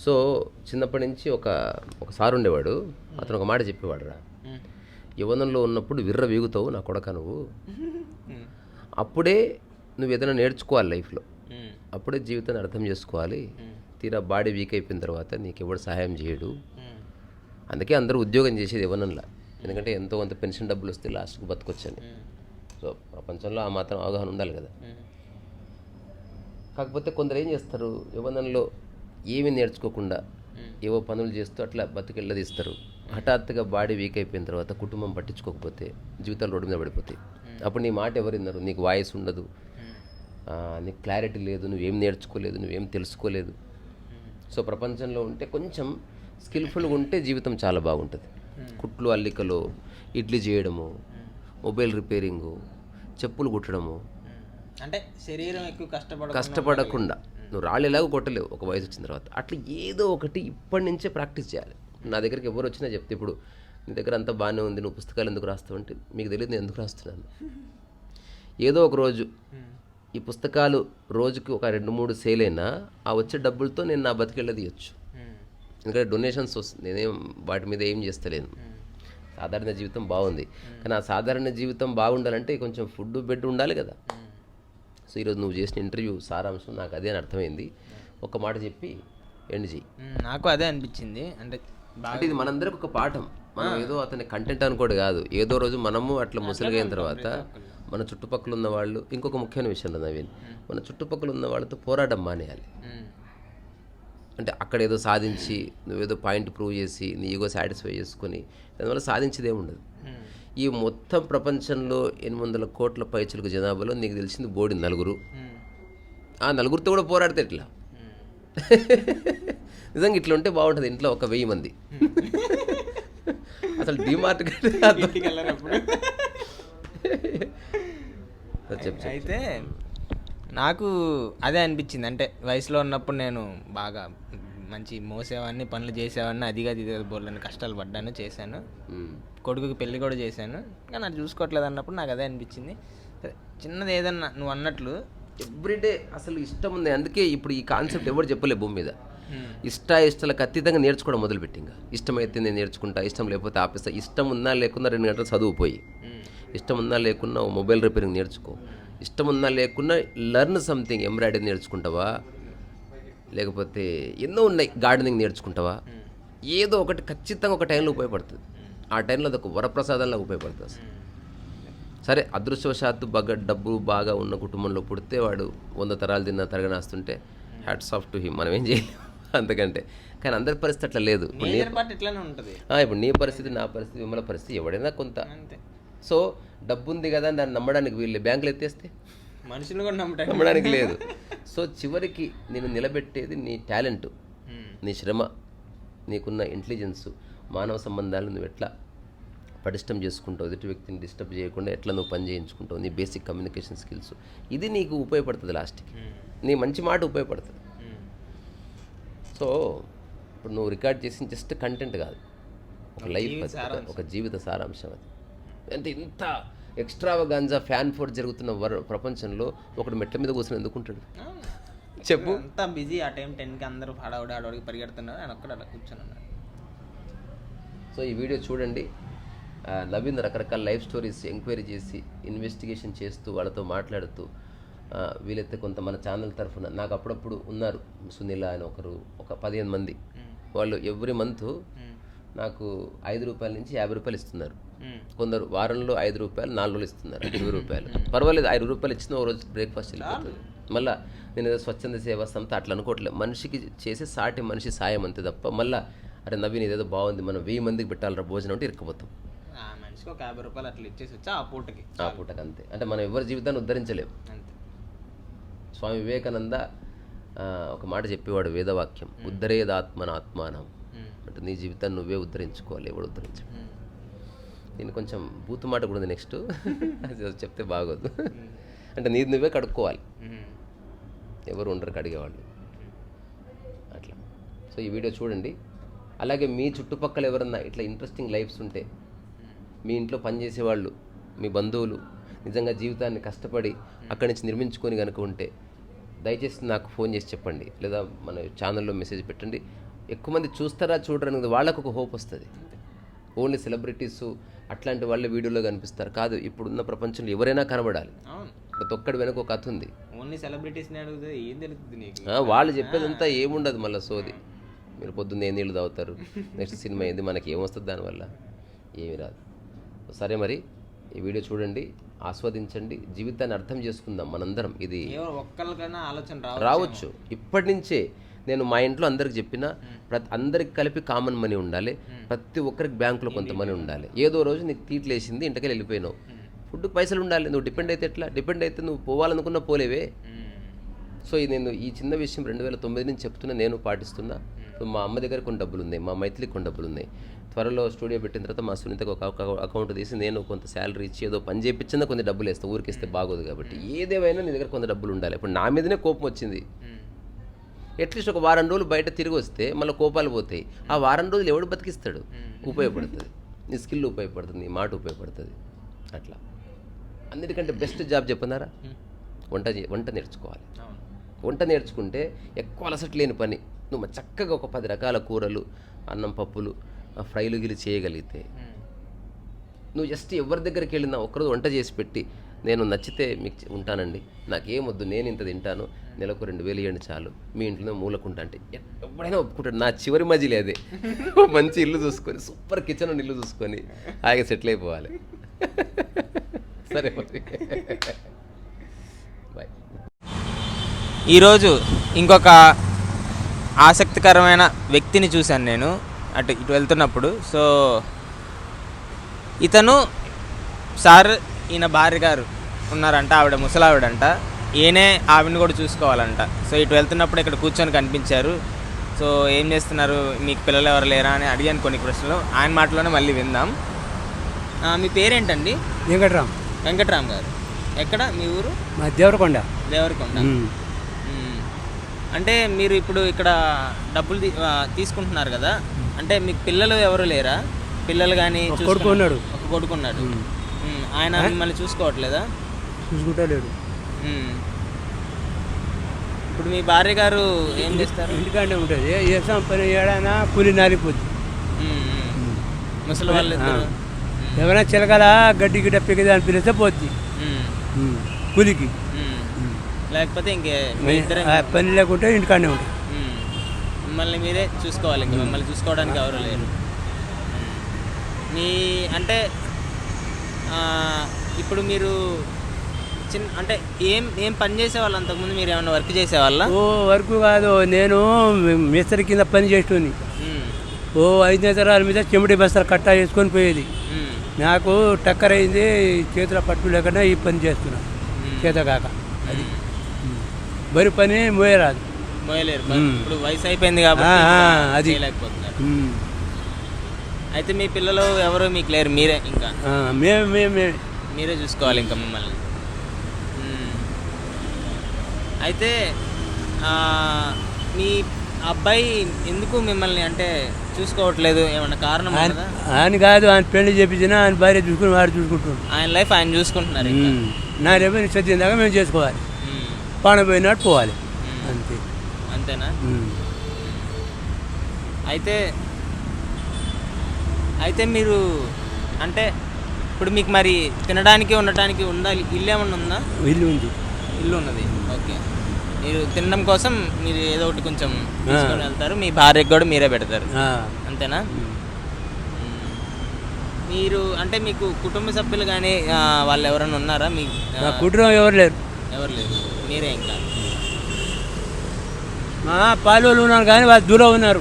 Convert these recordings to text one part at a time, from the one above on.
So చిన్నప్పటి నుంచి ఒక ఒక సార్ ఉండేవాడు. అతను ఒక మాట చెప్పేవాడు రా యవనంలో ఉన్నప్పుడు విర్ర వీగుతావు నా కొడక నువ్వు. అప్పుడే నువ్వు ఏదైనా నేర్చుకోవాలి లైఫ్లో. అప్పుడే జీవితాన్ని అర్థం చేసుకోవాలి. తీరా బాడీ వీక్ అయిపోయిన తర్వాత నీకు ఎవడు సహాయం చేయడు. అందుకే అందరూ ఉద్యోగం చేసేది యవనంలా ఎందుకంటే ఎంతో కొంత పెన్షన్ డబ్బులు వస్తే లాస్ట్కి బతకొచ్చని. సో ప్రపంచంలో ఆ మాత్రం అవగాహన ఉండాలి కదా. కాకపోతే కొందరు ఏం చేస్తారు? యవనంలో ఏమీ నేర్చుకోకుండా ఏవో పనులు చేస్తూ అట్లా బతికెళ్ళదీస్తారు. హఠాత్తుగా బాడీ వీక్ అయిపోయిన తర్వాత కుటుంబం పట్టించుకోకపోతే జీవితాలు రోడ్డు మీద పడిపోతాయి. అప్పుడు నీ మాట ఎవరు విన్నారు? నీకు వాయిస్ ఉండదు. నీకు క్లారిటీ లేదు. నువ్వేం నేర్చుకోలేదు. నువ్వేం తెలుసుకోలేదు. సో ప్రపంచంలో ఉంటే కొంచెం స్కిల్ఫుల్గా ఉంటే జీవితం చాలా బాగుంటుంది. కుట్లు అల్లికలు ఇడ్లీ చేయడము మొబైల్ రిపేరింగు చెప్పులు కుట్టడము. అంటే శరీరం ఎక్కువ కష్టపడ కష్టపడకుండా. నువ్వు రాళ్ళు ఎలాగో కొట్టలేవు ఒక వయసు వచ్చిన తర్వాత. అట్లా ఏదో ఒకటి ఇప్పటి నుంచే ప్రాక్టీస్ చేయాలి. నా దగ్గరికి ఎవరు వచ్చినా చెప్తే ఇప్పుడు నీ దగ్గర అంతా బాగానే ఉంది నువ్వు పుస్తకాలు ఎందుకు రాస్తావు? అంటే మీకు తెలియదు నేను ఎందుకు రాస్తున్నాను? ఏదో ఒక రోజు ఈ పుస్తకాలు రోజుకి ఒక రెండు మూడు సేల్ అయినా ఆ వచ్చే డబ్బులతో నేను నా బతికెళ్ళదీయచ్చు ఎందుకంటే డొనేషన్స్ వస్తుంది నేనేం వాటి మీద ఏం చేస్తలేను. సాధారణ జీవితం బాగుంది. కానీ ఆ సాధారణ జీవితం బాగుండాలంటే కొంచెం ఫుడ్ బెడ్ ఉండాలి కదా. సో ఈరోజు నువ్వు చేసిన ఇంటర్వ్యూ సారాంశం నాకు అదే అని అర్థమైంది. ఒక మాట చెప్పి ఎండ్ చేయి. నాకు అదే అనిపించింది. అంటే అంటే ఇది మనందరికి ఒక పాఠం. మనం ఏదో అతని కంటెంట్ అనుకోడు కాదు. ఏదో రోజు మనము అట్లా ముసలిగైన తర్వాత మన చుట్టుపక్కల ఉన్న వాళ్ళు ఇంకొక ముఖ్యమైన విషయం నవీన్. మన చుట్టుపక్కల ఉన్న వాళ్ళతో పోరాటం మానేయాలి. అంటే అక్కడ ఏదో సాధించి నువ్వేదో పాయింట్ ప్రూవ్ చేసి నీ ఈగో సాటిస్ఫై చేసుకొని దానివల్ల సాధించేదే ఉండదు. ఉమ్, ఈ మొత్తం ప్రపంచంలో ఎనిమిది వందల కోట్ల పైచులకు జనాభాలో నీకు తెలిసింది బోడి నలుగురు. ఉమ్, ఆ నలుగురితో కూడా పోరాడితే ఎట్లా? ఉమ్. నిజంగా ఇట్లా ఉంటే బాగుంటుంది ఇంట్లో ఒక వెయ్యి మంది. అసలు డిమార్ట్ అయితే నాకు అదే అనిపించింది. అంటే వయసులో ఉన్నప్పుడు నేను బాగా మంచి మోసేవాడిని పనులు చేసేవాడిని అదిగా ఇది బోర్లని కష్టాలు పడ్డాను చేశాను. కొడుకుకి పెళ్ళి కూడా చేశాను. కానీ అది చూసుకోవట్లేదు అన్నప్పుడు నాకు అదే అనిపించింది. చిన్నది ఏదన్నా నువ్వు అన్నట్లు. ఎవ్రీడే అసలు ఇష్టం ఉంది. అందుకే ఇప్పుడు ఈ కాన్సెప్ట్ ఎవరు చెప్పలే భూమి మీద. ఇష్ట ఇష్టాలకు అతీతంగా నేర్చుకోవడం మొదలుపెట్టి ఇంకా. ఇష్టమైతే నేను నేర్చుకుంటా ఇష్టం లేకపోతే ఆపేస్తా. ఇష్టం ఉన్నా లేకున్నా రెండు గంటలు చదువు పోయి. ఉమ్, ఇష్టం ఉన్నా లేకున్నా మొబైల్ రిపేరింగ్ నేర్చుకో. ఇష్టం ఉన్నా లేకున్నా లెర్న్ సంథింగ్ ఎంబ్రాయిడరీ నేర్చుకుంటావా? లేకపోతే ఎన్నో ఉన్నాయి గార్డెనింగ్ నేర్చుకుంటావా? ఏదో ఒకటి ఖచ్చితంగా ఒక టైంలో ఉపయోగపడుతుంది. ఆ టైంలో అదొక వరప్రసాదంలో ఉపయోగపడుతుంది అసలు. సరే అదృష్టవశాత్తు బాగా డబ్బు బాగా ఉన్న కుటుంబంలో పుడితే వాడు వంద తరాలు తిన్న తరగనాస్తుంటే హ్యాట్స్ ఆఫ్ టు హిమ్ మనం ఏం చేయలేము అంతకంటే. కానీ అందరి పరిస్థితి అట్లా లేదు. ఇప్పుడు నీ పరిస్థితి నా పరిస్థితి విమల పరిస్థితి ఎవడైనా కొంత అంతే. సో డబ్బు ఉంది కదా అని దాన్ని నమ్మడానికి వీళ్ళు బ్యాంకులు ఎత్తేస్తే? మనుషులు కూడా నమ్మటానికి నమ్మడానికి లేదు. సో చివరికి నేను నిలబెట్టేది నీ టాలెంట్ నీ శ్రమ నీకున్న ఇంటెలిజెన్స్ మానవ సంబంధాలు నువ్వు ఎట్లా పటిష్టం చేసుకుంటావు ఎదుటి వ్యక్తిని డిస్టర్బ్ చేయకుండా ఎట్లా నువ్వు పని చేయించుకుంటావు నీ బేసిక్ కమ్యూనికేషన్ స్కిల్స్. ఇది నీకు ఉపయోగపడుతుంది లాస్ట్కి. నీ మంచి మాట ఉపయోగపడుతుంది. సో ఇప్పుడు నువ్వు రికార్డ్ చేసిన జస్ట్ కంటెంట్ కాదు. ఒక లైఫ్. ఒక జీవిత సారాంశం అది. అంటే ఇంత ఎక్స్ట్రావగాంజా ఫ్యాన్ ఫోర్ జరుగుతున్న వర ప్రపంచంలో ఒకడు మెట్ల మీద కూర్చొని ఎందుకుంటాడు. చెప్పు. అంతా బిజీ. ఆ టైం టెన్కి అందరూ హడావుడి హడావుడికి పరిగెడుతున్నారు. ఆయన ఒక్కడ అలా కూర్చొని ఉన్నాడు. సో ఈ వీడియో చూడండి. నవీన్ రకరకాల లైఫ్ స్టోరీస్ ఎంక్వైరీ చేసి ఇన్వెస్టిగేషన్ చేస్తూ వాళ్ళతో మాట్లాడుతూ వీలైతే కొంత మన ఛానల్ తరఫున నాకు అప్పుడప్పుడు ఉన్నారు సునీల అని ఒకరు ఒక పదిహేను మంది. వాళ్ళు ఎవ్రీ మంత్ నాకు ఐదు రూపాయల నుంచి యాభై రూపాయలు ఇస్తున్నారు. కొందరు వారంలో ఐదు రూపాయలు నాలుగు రోజులు ఇస్తున్నారు ఇరవై రూపాయలు. పర్వాలేదు ఐదు రూపాయలు ఇచ్చిన ఒక రోజు బ్రేక్ఫాస్ట్ వెళ్ళిపోతుంది. మళ్ళీ నేను ఏదో స్వచ్ఛంద సేవా సంస్థ అట్లా అనుకోవట్లేదు. మనిషికి చేసే సాటి మనిషి సాయం అంతే తప్ప మళ్ళీ అరే నవీన్ ఇదేదో బాగుంది మనం వెయ్యి మందికి పెట్టాలరా భోజనం అంటే ఇరుక్కుపోతాం. ఆ మనిషికి ఒక యాభై రూపాయలు అట్లా ఇచ్చేసి వచ్చి ఆ పూటకి. ఆ పూటకు అంతే. అంటే మనం ఎవరి జీవితాన్ని ఉద్ధరించలేము అంతే. స్వామి వివేకానంద ఒక మాట చెప్పేవాడు వేదవాక్యం ఉద్ధరేదాత్మన ఆత్మానం అంటే నీ జీవితాన్ని నువ్వే ఉద్ధరించుకోవాలి ఎవడు ఉద్ధరించు ఉమ్, దీన్ని కొంచెం బూతు మాట కూడా ఉంది నెక్స్ట్. అది చెప్తే బాగోదు. అంటే నీది నువ్వే కడుక్కోవాలి. ఎవరు ఉండరు కడిగేవాళ్ళు. అట్లా. సో ఈ వీడియో చూడండి. అలాగే మీ చుట్టుపక్కల ఎవరన్నా ఇట్లా ఇంట్రెస్టింగ్ లైఫ్స్ ఉంటే మీ ఇంట్లో పనిచేసే వాళ్ళు మీ బంధువులు నిజంగా జీవితాన్ని కష్టపడి అక్కడి నుంచి నిర్మించుకొని కనుక ఉంటే దయచేసి నాకు ఫోన్ చేసి చెప్పండి. లేదా మన ఛానల్లో మెసేజ్ పెట్టండి. ఎక్కువ మంది చూస్తారా చూడరా అనేది వాళ్ళకు ఒక హోప్ వస్తుంది. ఓన్లీ సెలబ్రిటీస్ అట్లాంటి వాళ్ళ వీడియోలో కనిపిస్తారు. కాదు ఇప్పుడున్న ప్రపంచంలో ఎవరైనా కనబడాలి. ప్రతి ఒక్కడి వెనక ఒక కథ ఉంది. ఓన్లీ సెలబ్రిటీస్ని అడిగితే ఏం తెలుస్తుంది నీకు? వాళ్ళు చెప్పేదంతా ఏముండదు మళ్ళీ సోది. మీరు పొద్దున్న ఏ నీళ్ళు తాగుతారు? నెక్స్ట్ సినిమా ఏంది? మనకి ఏమొస్తుంది దానివల్ల? ఏమి రాదు. సరే మరి ఈ వీడియో చూడండి ఆస్వాదించండి. జీవితాన్ని అర్థం చేసుకుందాం మనందరం. ఇది ఒక్కరికైనా ఆలోచన రావు రావచ్చు. ఇప్పటి నుంచే నేను మా ఇంట్లో అందరికి చెప్పిన ప్రతి అందరికి కలిపి కామన్ మనీ ఉండాలి. ప్రతి ఒక్కరికి బ్యాంకులో కొంత మనీ ఉండాలి. ఏదో రోజు నీకు తీట్లేసింది ఇంటికి వెళ్ళిపోయినావు. ఫుడ్కి పైసలు ఉండాలి. నువ్వు డిపెండ్ అయితే ఎట్లా? డిపెండ్ అయితే నువ్వు పోవాలనుకున్నా పోలేవే. సో ఇది నేను ఈ చిన్న విషయం రెండు వేల తొమ్మిది నుంచి చెప్తున్నా నేను పాటిస్తున్నా. సో మా అమ్మ దగ్గర కొన్ని డబ్బులు ఉన్నాయి మా మైథిలికి కొన్ని డబ్బులు ఉన్నాయి. త్వరలో స్టూడియో పెట్టిన తర్వాత మా సునీతకు ఒక అకౌంట్ తీసి నేను కొంత శాలరీ ఇచ్చి ఏదో పని చేయించినా కొన్ని డబ్బులు వేస్తాను ఊరికి ఇస్తే బాగోదు కాబట్టి. ఏదేమైనా నీ దగ్గర కొంత డబ్బులు ఉండాలి. ఇప్పుడు నా మీదనే కోపం వచ్చింది. అట్లీస్ట్ ఒక వారం రోజులు బయట తిరిగి వస్తే మళ్ళీ కోపాలు పోతాయి. ఆ వారం రోజులు ఎవడు బతికిస్తాడు? ఉపయోగపడుతుంది. నీ స్కిల్ ఉపయోగపడుతుంది నీ మాట ఉపయోగపడుతుంది. అట్లా. అన్నిటికంటే బెస్ట్ జాబ్ చెప్పన్నారా? వంట చే- వంట నేర్చుకోవాలి. వంట నేర్చుకుంటే ఎక్కువ అలసట లేని పని. నువ్వు చక్కగా ఒక పది రకాల కూరలు అన్నం పప్పులు ఫ్రైలు గిలి చేయగలిగితే నువ్వు జస్ట్ ఎవరి దగ్గరికి వెళ్ళినా ఒక్కరోజు వంట చేసి పెట్టి నేను నచ్చితే మీకు ఉంటానండి. నాకేమొద్దు నేను ఇంత తింటాను. నెలకు రెండు వేలు ఇవ్వండి చాలు. మీ ఇంట్లో మూలకుంటా అంటే ఎవడైనా ఒప్పుకుంటాడు. నా చివరి మజిలే అదే. మంచి ఇల్లు చూసుకొని సూపర్ కిచెన్ ఇల్లు చూసుకొని హాయిగా సెటిల్ అయిపోవాలి. సరే బాయ్ ఈరోజు ఇంకొక ఆసక్తికరమైన వ్యక్తిని చూశాను నేను. అటు ఇటు వెళ్తున్నప్పుడు. సో ఇతను సార్ ఈయన భార్య గారు ఉన్నారంట ఆవిడ ముసలావిడంట. ఈయనే ఆవిడని కూడా చూసుకోవాలంట. సో ఇటు వెళ్తున్నప్పుడు ఇక్కడ కూర్చొని కనిపించారు. సో ఏం చేస్తున్నారు? మీకు పిల్లలు ఎవరు లేరా అని అడిగాను కొన్ని ప్రశ్నలు. ఆయన మాటలోనే మళ్ళీ విందాం. మీ పేరేంటండి? వెంకట్రామ్. వెంకట్రామ్ గారు. ఎక్కడ? మీ ఊరు? మా దేవరకొండ. దేవరకొండ. అంటే మీరు ఇప్పుడు ఇక్కడ డబ్బులు తీసుకుంటున్నారు కదా. అంటే మీకు పిల్లలు ఎవరు లేరా? పిల్లలు కానీ కొడుకున్నాడు. మ్మ్. ఆయన మిమ్మల్ని చూసుకోవట్లేదా? చూసుకుంటా లేడు. మ్మ్. ఇప్పుడు మీ భార్య గారు ఏం చేస్తారు? ఇంటికాడే ఉంటుంది. వ్యవసాయం పని ఏడైనా కూలి నారిపోద్ది. ముసలి వాళ్ళు ఎవరైనా చిలకల గడ్డి గిడ్డ పిక్కది అని పిలిస్తే పోద్ది. మ్మ్. లేకపోతే ఇంకే పని లేకుంటే ఇంటికాడే ఉంటుంది. మ్మ్. మిమ్మల్ని మీరే చూసుకోవాలి ఇంకా. మిమ్మల్ని చూసుకోవడానికి ఎవరు లేరు. మీ అంటే ఇప్పుడు మీరు చిన్న అంటే ఏం ఏం పని చేసేవాళ్ళు అంతకుముందు? మీరు ఏమైనా వర్క్ చేసేవాళ్ళ? ఓ వరకు కాదు. నేను మిస్త్రి కింద పని చేస్తుంది ఓ ఐదు ఎకరాల మీద చెమిటి బస్తాలు కట్టా వేసుకొని పోయేది. నాకు టక్కర్ అయింది చేతిలో పట్టు లేకుండా ఈ పని చేస్తున్నా. చేత కాక. అది. బరి పని మోయరాదు. మోయలేరు. ఇప్పుడు వయసు అయిపోయింది కాబట్టి అది. అయితే మీ పిల్లలు ఎవరు మీకు లేరు? మీరే ఇంకా. మేము మేము. మీరే చూసుకోవాలి ఇంకా మిమ్మల్ని. మ్మ్. అయితే ఆ, మీ అబ్బాయి ఎందుకు మిమ్మల్ని అంటే చూసుకోవట్లేదు? ఏమన్నా కారణం ఆయన కాదు ఆయన పెళ్ళి చేపించిన ఆయన భార్య చూసుకుని వాడు చూసుకుంటున్నాడు ఆయన లైఫ్ ఆయన చూసుకుంటున్నారు. నా రేపు చదివిన దాకా మేము చేసుకోవాలి. పాన పోయినట్టు పోవాలి. అంతే. అంతేనా. అయితే అయితే మీరు అంటే ఇప్పుడు మీకు మరి తినడానికి ఉండటానికి ఉందా? ఇల్లు ఏమన్నా ఉందా? ఇల్లు ఉంది. ఇల్లు ఉన్నది. ఓకే. మీరు తినడం కోసం మీరు ఏదో ఒకటి కొంచెం తీసుకొని వెళ్తారు. మీ భార్యకి కూడా మీరే పెడతారు. అంతేనా. మీరు అంటే మీకు కుటుంబ సభ్యులు కానీ వాళ్ళు ఎవరైనా ఉన్నారా? మీ కుటుంబం ఎవరు లేరు. ఎవరు లేరు. మీరే ఇంకా. పాలోళ్ళు ఉన్నారు కానీ వాళ్ళు దూరం ఉన్నారు.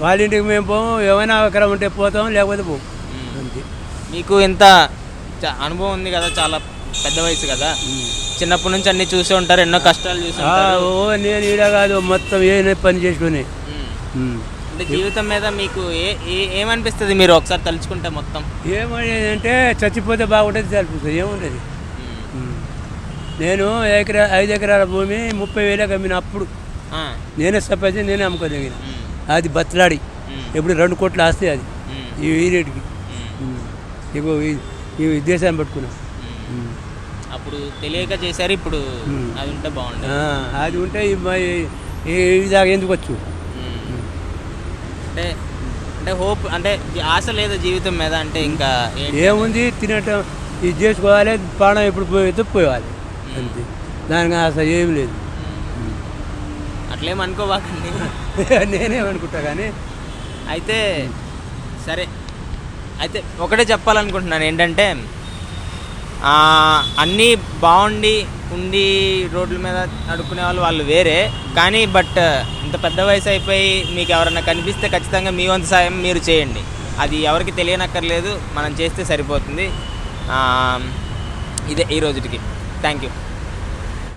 వాళ్ళ ఇంటికి మేము పోము ఏమైనా అవసరం ఉంటే పోతాం లేకపోతే పోము. అంతే. మీకు ఇంత అనుభవం ఉంది కదా చాలా పెద్ద వయసు కదా? చిన్నప్పటి నుంచి అన్ని చూసి ఉంటారు ఎన్నో కష్టాలు చూసి ఓ నేను ఈడ కాదు మొత్తం ఏ పని చేసుకుని. అంటే జీవితం మీద మీకు ఏ ఏమనిపిస్తుంది మీరు ఒకసారి తలుచుకుంటే మొత్తం? ఏమని అంటే చచ్చిపోతే బాగుంటుంది తెలిపిస్తుంది ఏముంటుంది. నేను ఎకరా ఐదు ఎకరాల భూమి ముప్పై వేలకు అమ్మిన అప్పుడు. నేనే సంపాదించి నేనే అమ్ముకోదగిన. మ్మ్. అది బతలాడి. ఇప్పుడు రెండు కోట్లు ఆస్తే అది. ఈ రేటుకి. ఇగో ఈ దేశాన్ని పట్టుకున్నాం. అప్పుడు తెలియక చేశారు ఇప్పుడు. అది ఉంటే బాగుండేది ఆ, అది ఉంటే ఈ మ- ఈ- ఈ దాకా ఎందుకు వచ్చు. అంటే అంటే హోప్ అంటే ఆశ లేదు జీవితం మీద అంటే ఇంకా? ఏముంది తినటం ఇది చేసుకోవాలి ప్రాణం ఎప్పుడు పోయేదో పోవాలి అంతే దానికి అసలు ఏం లేదు అట్లేం అనుకోవాకండి నేనేమనుకుంటా కానీ అయితే సరే. అయితే ఒకటే చెప్పాలనుకుంటున్నాను ఏంటంటే అన్నీ బాగుండి ఉండి రోడ్ల మీద అడుక్కునే వాళ్ళు వాళ్ళు వేరే కానీ బట్ ఇంత పెద్ద వయసు అయిపోయి మీకు ఎవరన్నా కనిపిస్తే ఖచ్చితంగా మీ వంతు సాయం మీరు చేయండి. అది ఎవరికి తెలియనక్కర్లేదు మనం చేస్తే సరిపోతుంది. ఇదే ఈ రోజుకి థ్యాంక్ యూ